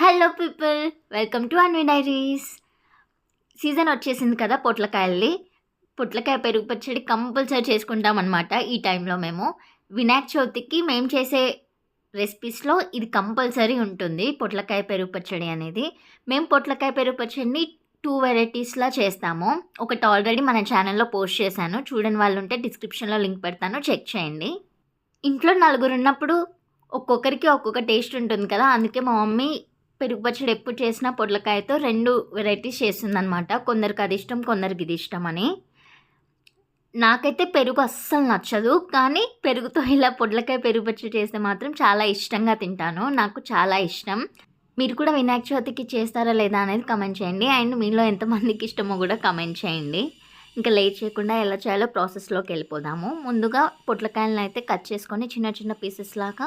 Hello people welcome to Anvi diaries. Season వచ్చేసింది కదా పొట్లకాయల్ని పొట్లకాయ పెరుగు పచ్చడి కంపల్సరీ చేసుకుంటాం అనమాట ఈ టైంలో మేము. వినాయక చవితికి మేము చేసే రెసిపీస్లో ఇది కంపల్సరీ ఉంటుంది పొట్లకాయ పెరుగు పచ్చడి అనేది. మేము పొట్లకాయ పెరుగు పచ్చడిని టూ వెరైటీస్లా చేస్తాము. ఒకటి ఆల్రెడీ మన ఛానల్లో పోస్ట్ చేశాను. చూడని వాళ్ళు ఉంటే డిస్క్రిప్షన్లో లింక్ పెడతాను చెక్ చేయండి. ఇంట్లో నలుగురు ఉన్నప్పుడు ఒక్కొక్కరికి ఒక్కొక్క టేస్ట్ ఉంటుంది కదా అందుకే మా మమ్మీ పెరుగు పచ్చడి ఎప్పుడు చేసినా పొట్లకాయతో రెండు వెరైటీస్ చేసిందనమాట కొందరికి అది ఇష్టం కొందరికి ఇది ఇష్టం అని. నాకైతే పెరుగు అస్సలు నచ్చదు కానీ పెరుగుతో ఇలా పొట్లకాయ పెరుగు పచ్చడి చేస్తే మాత్రం చాలా ఇష్టంగా తింటాను. నాకు చాలా ఇష్టం. మీరు కూడా వినాయక చవితికి చేస్తారా లేదా అనేది కమెంట్ చేయండి. అండ్ మీలో ఎంతమందికి ఇష్టమో కూడా కమెంట్ చేయండి. ఇంకా లేట్ చేయకుండా ఎలా చేయాలో ప్రాసెస్లోకి వెళ్ళిపోదాము. ముందుగా పొట్లకాయలను అయితే కట్ చేసుకొని చిన్న చిన్న పీసెస్ లాగా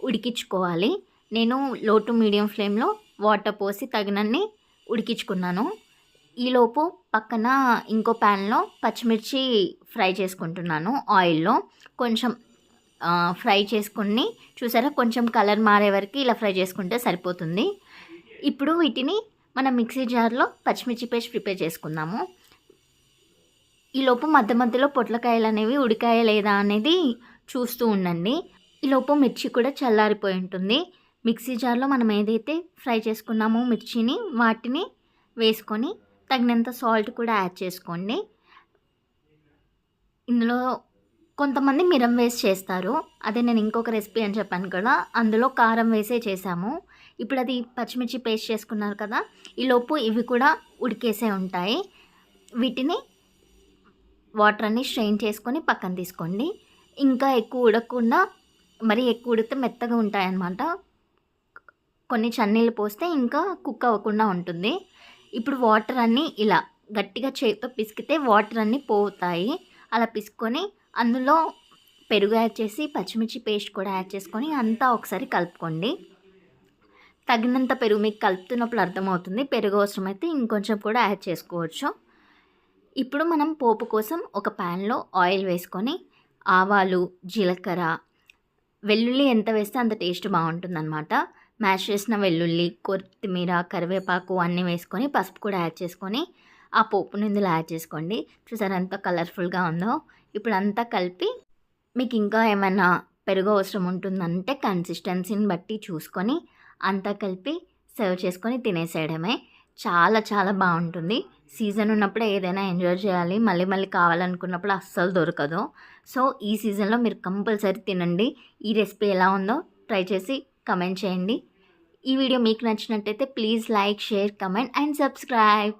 ఉడికించుకోవాలి. నేను లో టు మీడియం ఫ్లేమ్లో వాటర్ పోసి తగినన్ని ఉడికించుకున్నాను. ఈలోపు పక్కన ఇంకో ప్యాన్లో పచ్చిమిర్చి ఫ్రై చేసుకుంటున్నాను ఆయిల్లో. కొంచెం ఫ్రై చేసుకుని చూసారా? కొంచెం కలర్ మారే వరకు ఇలా ఫ్రై చేసుకుంటే సరిపోతుంది. ఇప్పుడు వీటిని మనం మిక్సీ జార్లో పచ్చిమిర్చి పేస్ట్ ప్రిపేర్ చేసుకుందాము. ఈలోపు మధ్య మధ్యలో పొట్లకాయలు అనేవి ఉడికాయ లేదా అనేది చూస్తూ ఉండండి. ఈలోపు మిర్చి కూడా చల్లారిపోయి ఉంటుంది. మిక్సీ జార్లో మనం ఏదైతే ఫ్రై చేసుకున్నామో మిర్చిని వాటిని వేసుకొని తగినంత సాల్ట్ కూడా యాడ్ చేసుకోండి. ఇందులో కొంతమంది మిరం వేసి చేస్తారు. అదే నేను ఇంకొక రెసిపీ అని చెప్పాను కదా అందులో కారం వేసే చేసాము ఇప్పుడు అది పచ్చిమిర్చి పేస్ట్ చేసుకున్నారు కదా ఈలోపు ఇవి కూడా ఉడికేసే ఉంటాయి. వీటిని వాటర్ అన్ని స్ట్రెయిన్ చేసుకొని పక్కన తీసుకోండి. ఇంకా ఎక్కువ ఉడకకుండా మరి ఎక్కువ ఉడికితే మెత్తగా ఉంటాయన్నమాట. కొన్ని చన్నీళ్ళు పోస్తే ఇంకా కుక్ అవ్వకుండా ఉంటుంది. ఇప్పుడు వాటర్ అన్నీ ఇలా గట్టిగా చేతితో పిసికితే వాటర్ అన్నీ పోతాయి. అలా పిసుకొని అందులో పెరుగు యాడ్ చేసి పచ్చిమిర్చి పేస్ట్ కూడా యాడ్ చేసుకొని అంతా ఒకసారి కలుపుకోండి. తగినంత పెరుగు మీకు కలుపుతున్నప్పుడు అర్థమవుతుంది. పెరుగు అవసరమైతే ఇంకొంచెం కూడా యాడ్ చేసుకోవచ్చు. ఇప్పుడు మనం పోపు కోసం ఒక ప్యాన్లో ఆయిల్ వేసుకొని ఆవాలు జీలకర్ర వెల్లుల్లి ఎంత వేస్తే అంత టేస్ట్ బాగుంటుందన్నమాట. మ్యాష్ చేసిన వెల్లుల్లి కొత్తిమీర కరివేపాకు అన్నీ వేసుకొని పసుపు కూడా యాడ్ చేసుకొని ఆ పోపు ఇందులో యాడ్ చేసుకోండి. చూసారు ఎంత కలర్ఫుల్గా ఉందో? ఇప్పుడు అంతా కలిపి మీకు ఇంకా ఏమైనా పెరుగు అవసరం ఉంటుందంటే కన్సిస్టెన్సీని బట్టి చూసుకొని అంతా కలిపి సర్వ్ చేసుకొని తినేసేయడమే. చాలా చాలా బాగుంటుంది. సీజన్ ఉన్నప్పుడు ఏదైనా ఎంజాయ్ చేయాలి. మళ్ళీ మళ్ళీ కావాలనుకున్నప్పుడు అస్సలు దొరకదు. సో ఈ సీజన్లో మీరు కంపల్సరీ తినండి. ఈ రెసిపీ ఎలా ఉందో ట్రై చేసి కమెంట్ చేయండి. ఈ వీడియో మీకు నచ్చినట్టయితే please like share comment and subscribe.